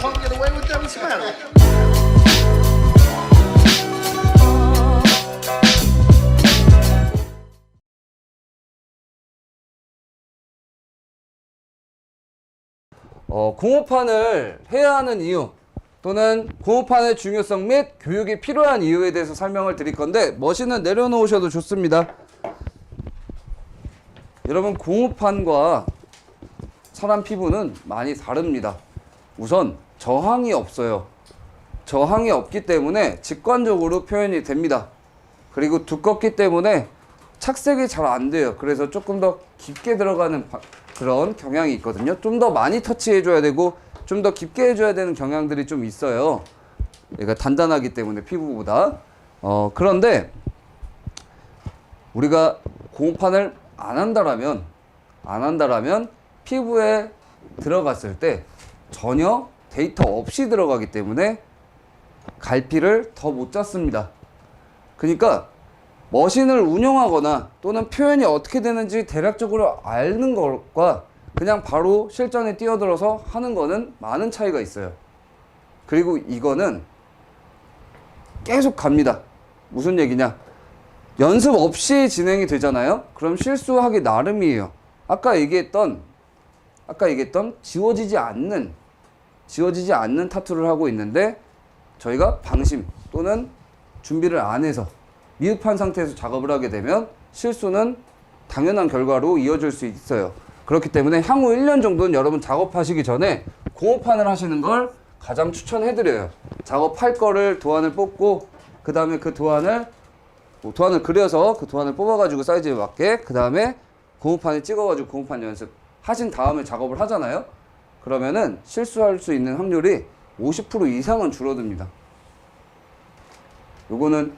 Can't get away with them smell. 어, 공업판을 해야 하는 이유 또는 공업판의 중요성 및 교육이 필요한 이유에 대해서 설명을 드릴 건데 머신은 내려놓으셔도 좋습니다. 여러분 공업판과 사람 피부는 많이 다릅니다. 우선 저항이 없어요. 저항이 없기 때문에 직관적으로 표현이 됩니다. 그리고 두껍기 때문에 착색이 잘 안 돼요. 그래서 조금 더 깊게 들어가는 바- 그런 경향이 있거든요. 좀 더 많이 터치해줘야 되고 좀 더 깊게 해줘야 되는 경향들이 좀 있어요. 얘가 단단하기 때문에 피부보다. 어, 그런데 우리가 공판을 안 한다라면 안 한다라면 피부에 들어갔을 때 전혀 데이터 없이 들어가기 때문에 갈피를 더 못 잡습니다. 그러니까 머신을 운영하거나 또는 표현이 어떻게 되는지 대략적으로 아는 것과 그냥 바로 실전에 뛰어들어서 하는 거는 많은 차이가 있어요. 그리고 이거는 계속 갑니다. 무슨 얘기냐? 연습 없이 진행이 되잖아요. 그럼 실수하기 나름이에요. 아까 얘기했던 아까 얘기했던 지워지지 않는 지워지지 않는 타투를 하고 있는데 저희가 방심 또는 준비를 안 해서 미흡한 상태에서 작업을 하게 되면 실수는 당연한 결과로 이어질 수 있어요. 그렇기 때문에 향후 1년 정도는 여러분 작업하시기 전에 공업판을 하시는 걸 가장 추천해드려요. 작업할 거를 도안을 뽑고 그 다음에 그 도안을 뭐 도안을 그려서 그 도안을 뽑아가지고 사이즈에 맞게 그 다음에 고무판에 찍어가지고 고무판 연습 하신 다음에 작업을 하잖아요. 그러면은 실수할 수 있는 확률이 50% 이상은 줄어듭니다. 요거는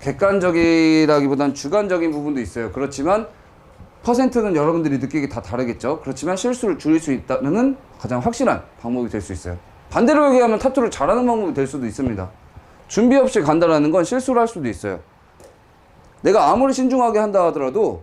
객관적이라기보단 주관적인 부분도 있어요. 그렇지만 퍼센트는 여러분들이 느끼기 다 다르겠죠. 그렇지만 실수를 줄일 수 있다는 가장 확실한 방법이 될 수 있어요. 반대로 얘기하면 타투를 잘하는 방법이 될 수도 있습니다. 준비 없이 간다라는 건 실수를 할 수도 있어요. 내가 아무리 신중하게 한다 하더라도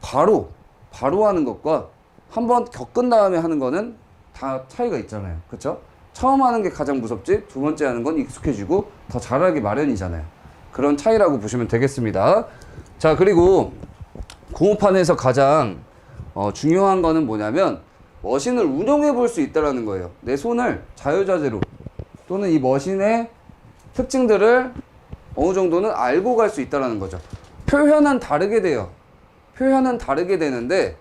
바로 바로 하는 것과 한번 겪은 다음에 하는 거는 다 차이가 있잖아요. 그렇죠? 처음 하는 게 가장 무섭지 두 번째 하는 건 익숙해지고 더 잘하기 마련이잖아요. 그런 차이라고 보시면 되겠습니다. 자 그리고 공업판에서 가장 어, 중요한 거는 뭐냐면 머신을 운영해 볼 수 있다라는 거예요. 내 손을 자유자재로 또는 이 머신의 특징들을 어느 정도는 알고 갈 수 있다라는 거죠. 표현은 다르게 돼요. 표현은 다르게 되는데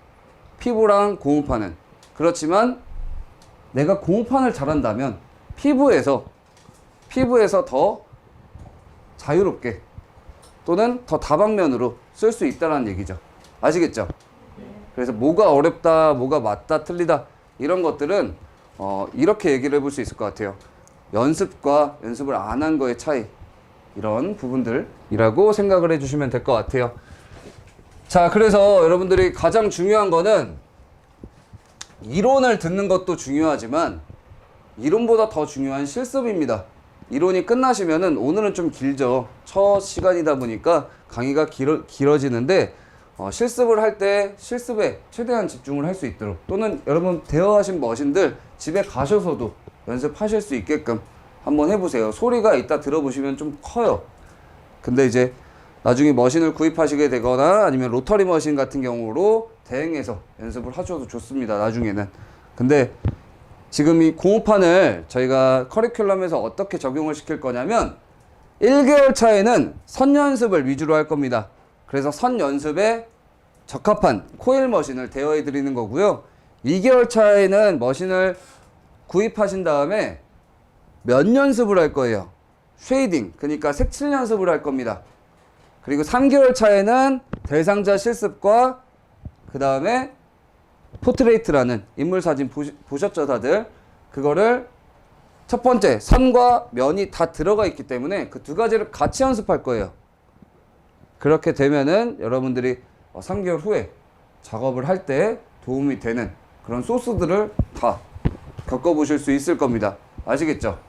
피부랑 고무판은 그렇지만 내가 고무판을 잘한다면 피부에서 피부에서 더 자유롭게 또는 더 다방면으로 쓸 수 있다는 얘기죠. 아시겠죠? 그래서 뭐가 어렵다, 뭐가 맞다, 틀리다 이런 것들은 어, 이렇게 얘기를 해볼 수 있을 것 같아요. 연습과 연습을 안 한 거의 차이 이런 부분들이라고 생각을 해주시면 될 것 같아요. 자, 그래서 여러분들이 가장 중요한 거는 이론을 듣는 것도 중요하지만 이론보다 더 중요한 실습입니다. 이론이 끝나시면은 오늘은 좀 길죠. 첫 시간이다 보니까 강의가 길어, 길어지는데 어, 실습을 할 때 실습에 최대한 집중을 할 수 있도록 또는 여러분 대여하신 머신들 집에 가셔서도 연습하실 수 있게끔 한번 해보세요. 소리가 이따 들어보시면 좀 커요. 근데 이제 나중에 머신을 구입하시게 되거나 아니면 로터리 머신 같은 경우로 대행해서 연습을 하셔도 좋습니다. 나중에는. 근데 지금 이 공업판을 저희가 커리큘럼에서 어떻게 적용을 시킬 거냐면 1개월 차에는 선 연습을 위주로 할 겁니다. 그래서 선 연습에 적합한 코일 머신을 대여해 드리는 거고요. 2개월 차에는 머신을 구입하신 다음에 면 연습을 할 거예요. 쉐이딩, 그러니까 색칠 연습을 할 겁니다. 그리고 3개월 차에는 대상자 실습과 그 다음에 포트레이트라는 인물 사진 보시, 보셨죠 다들? 그거를 첫 번째 선과 면이 다 들어가 있기 때문에 그 두 가지를 같이 연습할 거예요. 그렇게 되면은 여러분들이 어, 3개월 후에 작업을 할 때 도움이 되는 그런 소스들을 다 겪어보실 수 있을 겁니다. 아시겠죠?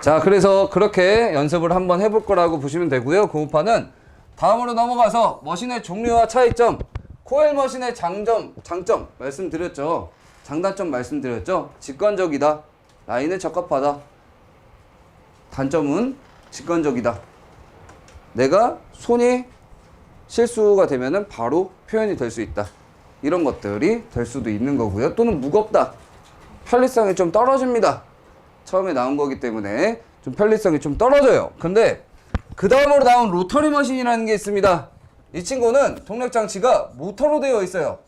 자, 그래서 그렇게 연습을 한번 해볼 거라고 보시면 되고요. 고무판은 다음으로 넘어가서 머신의 종류와 차이점, 코엘 머신의 장점, 장점 말씀드렸죠. 장단점 말씀드렸죠. 직관적이다. 라인에 적합하다. 단점은 직관적이다. 내가 손이 실수가 되면은 바로 표현이 될 수 있다. 이런 것들이 될 수도 있는 거고요. 또는 무겁다. 편리성이 좀 떨어집니다. 처음에 나온 거기 때문에 좀 편리성이 좀 떨어져요. 근데 그 다음으로 나온 로터리 머신이라는 게 있습니다. 이 친구는 동력 장치가 모터로 되어 있어요.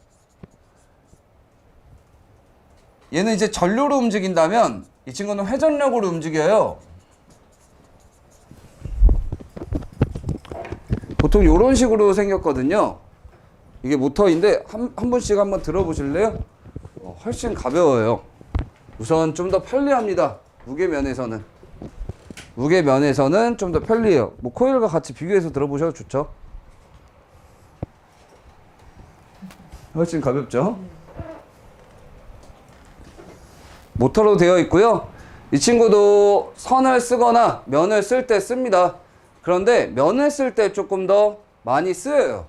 얘는 이제 전류로 움직인다면 이 친구는 회전력으로 움직여요. 보통 이런 식으로 생겼거든요. 이게 모터인데 한, 한 분씩 한번 들어보실래요? 어, 훨씬 가벼워요. 우선 좀 더 편리합니다. 무게 면에서는. 무게 면에서는 좀 더 편리해요. 뭐 코일과 같이 비교해서 들어보셔도 좋죠. 훨씬 가볍죠? 모터로 되어 있고요. 이 친구도 선을 쓰거나 면을 쓸 때 씁니다. 그런데 면을 쓸 때 조금 더 많이 쓰여요.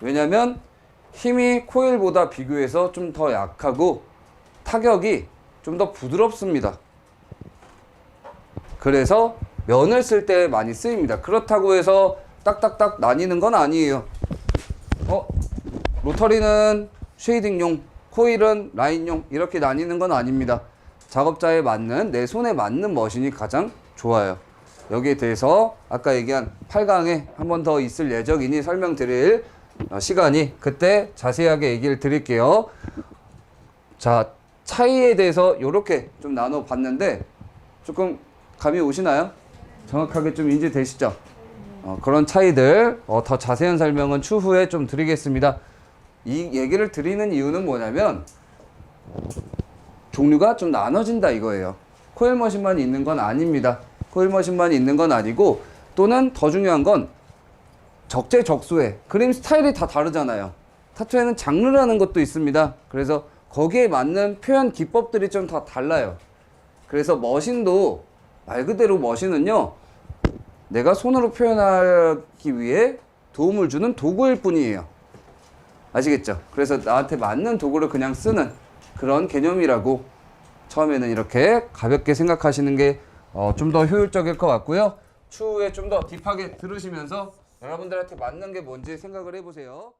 왜냐면 힘이 코일보다 비교해서 좀 더 약하고 타격이 좀 더 부드럽습니다. 그래서 면을 쓸 때 많이 쓰입니다. 그렇다고 해서 딱딱딱 나뉘는 건 아니에요. 어? 로터리는 쉐이딩용, 코일은 라인용 이렇게 나뉘는 건 아닙니다. 작업자에 맞는 내 손에 맞는 머신이 가장 좋아요. 여기에 대해서 아까 얘기한 8강에 한 번 더 있을 예정이니 설명드릴 어, 시간이 그때 자세하게 얘기를 드릴게요. 자, 차이에 대해서 이렇게 좀 나눠 봤는데 조금 감이 오시나요? 정확하게 좀 인지되시죠? 어, 그런 차이들 어, 더 자세한 설명은 추후에 좀 드리겠습니다. 이 얘기를 드리는 이유는 뭐냐면 종류가 좀 나눠진다 이거예요. 코일 머신만 있는 건 아닙니다. 코일 머신만 있는 건 아니고 또는 더 중요한 건 적재적소에 그림 스타일이 다 다르잖아요. 타투에는 장르라는 것도 있습니다. 그래서 거기에 맞는 표현 기법들이 좀 다 달라요. 그래서 머신도 말 그대로 머신은요. 내가 손으로 표현하기 위해 도움을 주는 도구일 뿐이에요. 아시겠죠? 그래서 나한테 맞는 도구를 그냥 쓰는 그런 개념이라고 처음에는 이렇게 가볍게 생각하시는 게 어, 좀더 효율적일 것 같고요. 추후에 좀 더 딥하게 들으시면서 여러분들한테 맞는 게 뭔지 생각을 해보세요.